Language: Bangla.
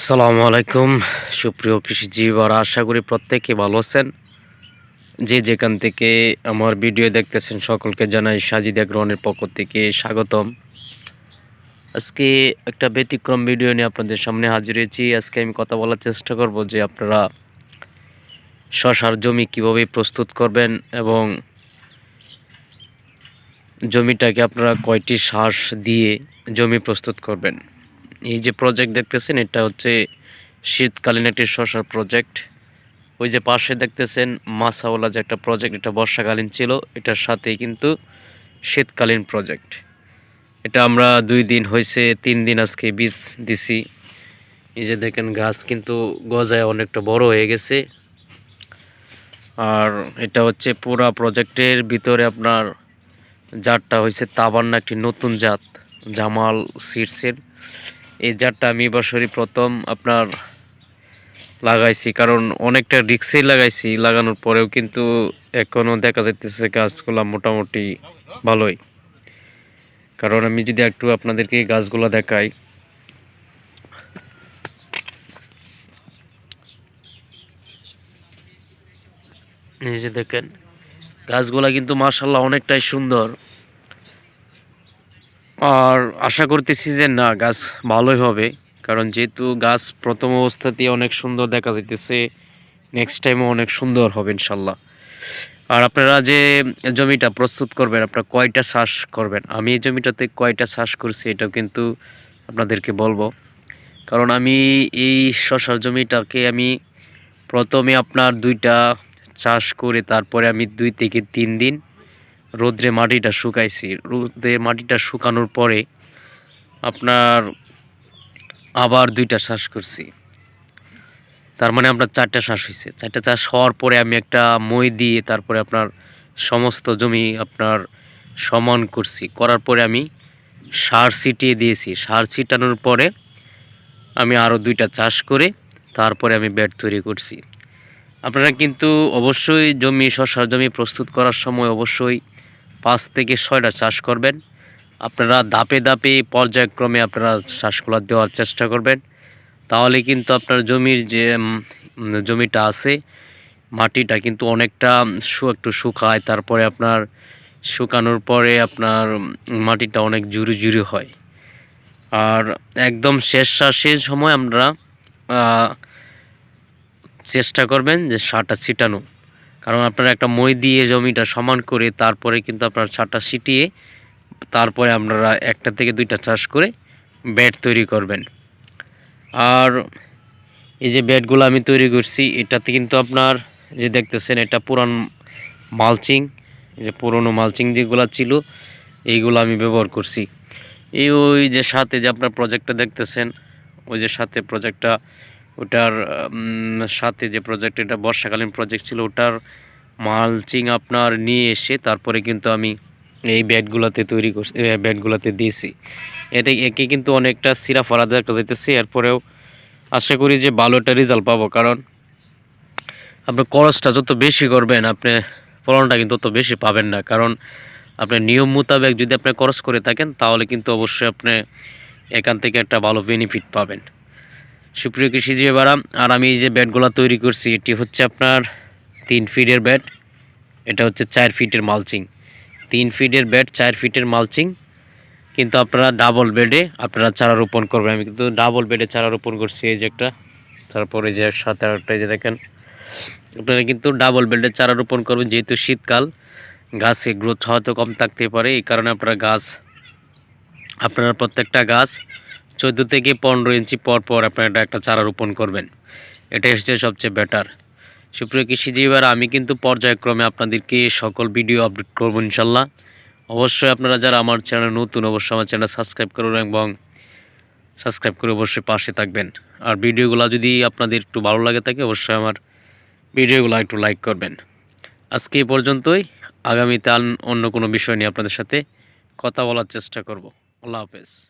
আসসালামু আলাইকুম। সুপ্রিয় কৃষিজীবীরা আশা করি প্রত্যেকে ভালো আছেন। যে যেখান থেকে আমার ভিডিও দেখতেছেন, সকলকে জানাই সাজিদ গ্রহণের পক্ষ থেকে স্বাগতম। আজকে একটা ব্যতিক্রম ভিডিও নিয়ে আপনাদের সামনে হাজির হয়েছি। আজকে আমি কথা বলার চেষ্টা করব যে আপনারা শশার জমি কীভাবে প্রস্তুত করবেন এবং জমিটাকে আপনারা কয়টি শ্বাস দিয়ে জমি প্রস্তুত করবেন। এই যে প্রজেক্ট দেখতেছেন, এটা হচ্ছে শীতকালীন একটি শশার প্রজেক্ট ওই যে পাশে দেখতেছেন মাসাওয়ালা যে একটা প্রজেক্ট এটা বর্ষাকালীন ছিল, এটার সাথেই কিন্তু শীতকালীন প্রজেক্ট এটা আমরা দুই দিন হয়েছে, তিন দিন আজকে বীজ দিছি। এই যে দেখেন, গাছ কিন্তু গজায় অনেকটা বড় হয়ে গেছে। আর এটা হচ্ছে পুরা প্রজেক্টের ভিতরে আপনার জাতটা হয়েছে তাবান্না, একটি নতুন জাত, জামাল সিডসের এই জাতটা আমি বছরই প্রথম আপনার লাগাইছি, কারণ অনেকটা রিক্সেই লাগাইছি, লাগানোর পরেও কিন্তু এখনও দেখা যাইতেছে গাছগুলো মোটামুটি ভালোই। কারণ আমি যদি একটু আপনাদেরকে গাছগুলো দেখাই। এই যে দেখেন, গাছগুলা কিন্তু মার্শাল্লাহ অনেকটাই সুন্দর। আর আশা করতেছি যে না, গাছ ভালোই হবে। কারণ যেহেতু গাছ প্রথম অবস্থাতেই অনেক সুন্দর দেখা যাইতেছে নেক্সট টাইমও অনেক সুন্দর হবে ইনশাল্লাহ। আর আপনারা যে জমিটা প্রস্তুত করবেন, আপনারা কয়টা চাষ করবেন? আমি এই জমিটাতে কয়টা চাষ করছি এটাও কিন্তু আপনাদেরকে বলব। কারণ আমি এই শশার জমিটাকে আমি প্রথমে আপনার দুইটা চাষ করে তারপরে আমি দুই থেকে তিন দিন রোদ্রে মাটিটা শুকাইছি। রোদ্রে মাটিটা শুকানোর পরে আপনার আবার দুইটা শ্বাস করছি। তার মানে আপনার চারটা শ্বাস হয়েছে চারটা চাষ হওয়ার পরে আমি একটা মই দিয়ে তারপরে আপনার সমস্ত জমি আপনার সমান করছি। করার পরে আমি সার ছিটিয়ে দিয়েছি। সার ছিটানোর পরে আমি আরও দুইটা চাষ করে তারপরে আমি বেড তৈরি করছি। আপনারা কিন্তু অবশ্যই জমি শশার জমি প্রস্তুত করার সময় অবশ্যই পাঁচ থেকে ছয়টা চাষ করবেন। আপনারা দাপে দাপে পর্যায়ক্রমে আপনারা চাষগুলো দেওয়ার চেষ্টা করবেন। তাহলে কিন্তু আপনার জমির যে জমিটা আছে, মাটিটা কিন্তু অনেকটা একটু শুকায়। তারপরে আপনার শুকানোর পরে আপনার মাটিটা অনেক জুরি জুরি হয়। আর একদম শেষ শ্বাসের সময় আমরা চেষ্টা করবেন যে সারটা ছিটানো। কারণ আপনারা একটা মই দিয়ে জমিটা সমান করে তারপরে কিন্তু আপনার সারটা ছিটিয়ে তারপরে আপনারা একটা থেকে দুইটা চাষ করে ব্যাট তৈরি করবেন। আর এই যে ব্যাটগুলো আমি তৈরি করছি, এটাতে কিন্তু আপনার যে দেখতেছেন এটা পুরান মালচিং যে পুরনো মালচিং যেগুলো ছিল, এইগুলো আমি ব্যবহার করছি। এই ওই যে সাথে যে আপনার প্রজেক্টটা দেখতেছেন, ওই যে সাথে প্রজেক্টটা ওটার সাথে যে প্রজেক্ট এটা বর্ষাকালীন প্রজেক্ট ছিল, ওটার মালচিং আপনার নিয়ে এসে তারপরে কিন্তু আমি এই ব্যাটগুলোতে তৈরি করছি ব্যাটগুলোতে দিয়েছি। এটা একে কিন্তু অনেকটা সিরা ফলা দেখা যাইতেছে, এরপরেও আশা করি যে ভালো একটা রেজাল্ট পাবো। কারণ আপনি খরচটা যত বেশি করবেন, আপনি ফলনটা কিন্তু তত বেশি পাবেন না। কারণ আপনি নিয়ম মোতাবেক যদি আপনি খরচ করে থাকেন, তাহলে কিন্তু অবশ্যই আপনি এখান থেকে একটা ভালো বেনিফিট পাবেন। সুপ্রিয় কৃষিজীবীরা আর আমি যে ব্যাটগুলো তৈরি করছি, এটি হচ্ছে আপনার তিন ফিটের ব্যাট। এটা হচ্ছে চার ফিটের মালচিং। তিন ফিটের ব্যাট, চার ফিটের মালচিং। কিন্তু আপনারা ডাবল বেডে আপনারা চারা রোপণ করবেন। আমি কিন্তু ডাবল বেডে চারা রোপণ করছি, এই যে একটা। তারপরে যে সাত আটটা যে দেখেন। আপনারা কিন্তু ডাবল বেডে চারা রোপণ করবেন, যেহেতু শীতকাল। গাছে গ্রোথ হয়তো কম থাকতে পারে, এই কারণে আপনারা গাছ, আপনারা প্রত্যেকটা গাছ চোদ্দ থেকে পনেরো ইঞ্চি পর পর আপনারা একটা চারা রোপণ করবেন। এটাই হচ্ছে সবচেয়ে বেটার সুপ্রিয় কৃষিজীবীরা আমি কিন্তু পর্যায়ক্রমে আপনাদেরকে সকল ভিডিও আপডেট করব ইনশাল্লাহ। অবশ্যই আপনারা যারা আমার চ্যানেল নতুন, অবশ্যই আমার চ্যানেল সাবস্ক্রাইব করুন এবং সাবস্ক্রাইব করে অবশ্যই পাশে থাকবেন। আর ভিডিওগুলো যদি আপনাদের একটু ভালো লাগে থাকে, অবশ্যই আমার ভিডিওগুলো একটু লাইক করবেন। আজকে এই পর্যন্তই। আগামীতে অন্য কোনো বিষয় নিয়ে আপনাদের সাথে কথা বলার চেষ্টা করব। আল্লাহ হাফেজ।